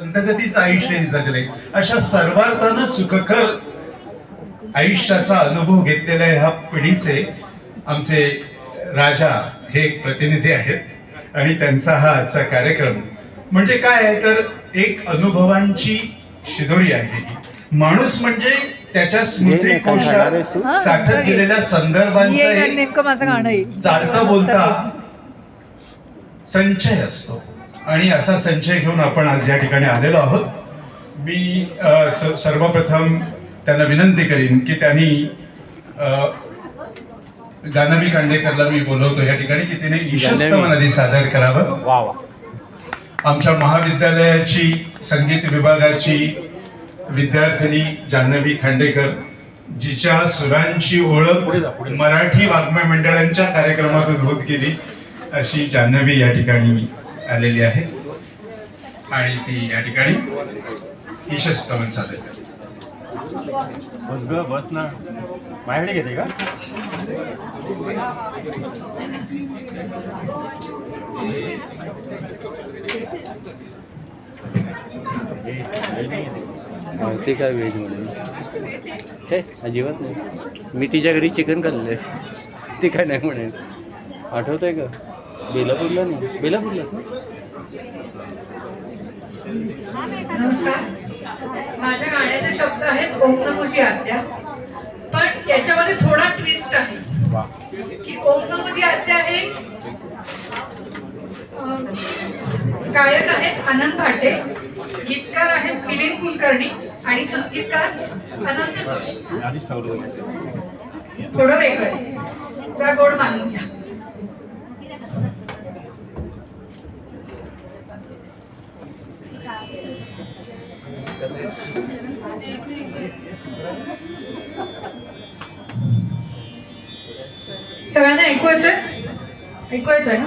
संतगतीचं आयुष्य जगले अशा सर्वार्थानं सुखकर आयुष्याचा अनुभव घेतलेल्या ह्या पिढीचे आमचे राजा हे एक प्रतिनिधी आहेत आणि त्यांचा हा आजचा कार्यक्रम. म्हणजे काय आहे? तर एक अनुभवांची शिदोरी आहे. माणूस म्हणजे त्याच्या स्मृती? कोशात साठत गेलेल्या संदर्भांचा ये गाणं एक नेमकं माझं गाणं आहे. चालता बोलता संचय असतो. आणि असा संचय घेऊन आपण आज या ठिकाणी आलेलो आहोत मी सर्वप्रथम त्यांना विनंती करीन की त्यांनी अ, जान्हवी खांडेकरला मी बोलवतो या ठिकाणी की तिने ईशस्त जान्हवी. आधी सादर करावं वा वा आमच्या महाविद्यालयाची संगीत विभागाची विद्यार्थिनी जान्हवी खांडेकर जिच्या सुरांची ओळख. मराठी वाङ्मय मंडळांच्या कार्यक्रमातून होत गेली अशी जान्हवी या ठिकाणी आलेली आहे. आणि ती या ठिकाणी ईशस्तवन सादर करते. बस ग बस ना. माझ्याकडे घेते का? ते काय व्हेज म्हणून? हे अजिबात नाही. मी तिच्या घरी चिकन खाल्लंय. ते काय नाही म्हणेल. आठवत आहे का? बेलापूरला नाही. बेलापूरला. नमस्कार. माझ्या गाण्याचे शब्द आहेत ओम नमोची आज्ञा पण याच्यामध्ये थोडा ट्विस्ट आहे. की ओम नमोची आज्ञा हे गायक आहेत आनंद भाटे गीतकार आहेत मिलिंद कुलकर्णी आणि संगीतकार अनंत जोशी. थोडं वेगळं आहे. जरा गोड मानून घ्या. सगळ्यांना ऐकू येतोय? ऐकू येतोय ना?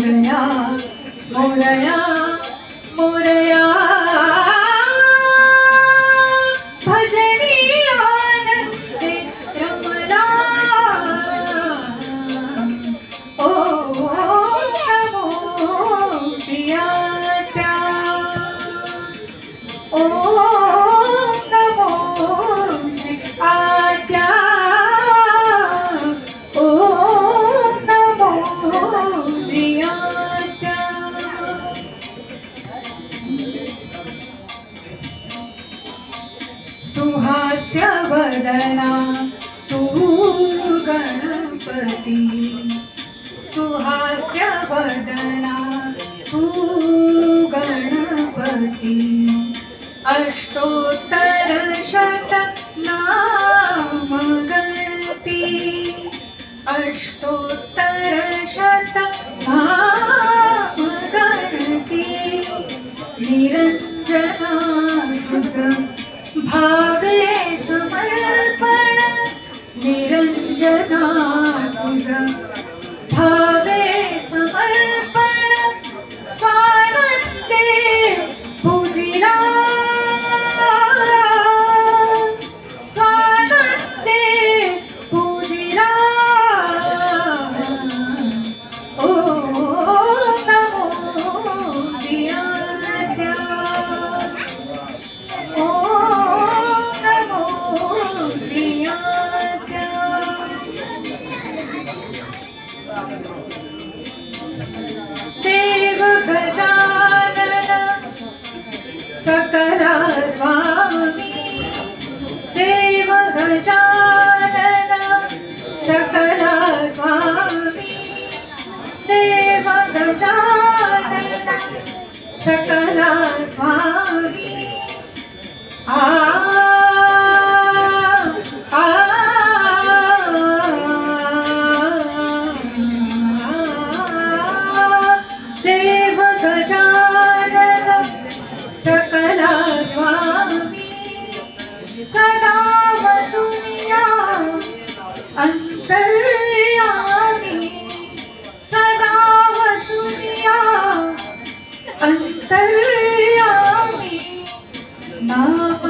oraya, oraya. सुहास्य वदना तू गणपती। सुहास्य वदना तू गणपती। अष्टोत्तर Krishna Puja. सकला स्वामी आ 需要你那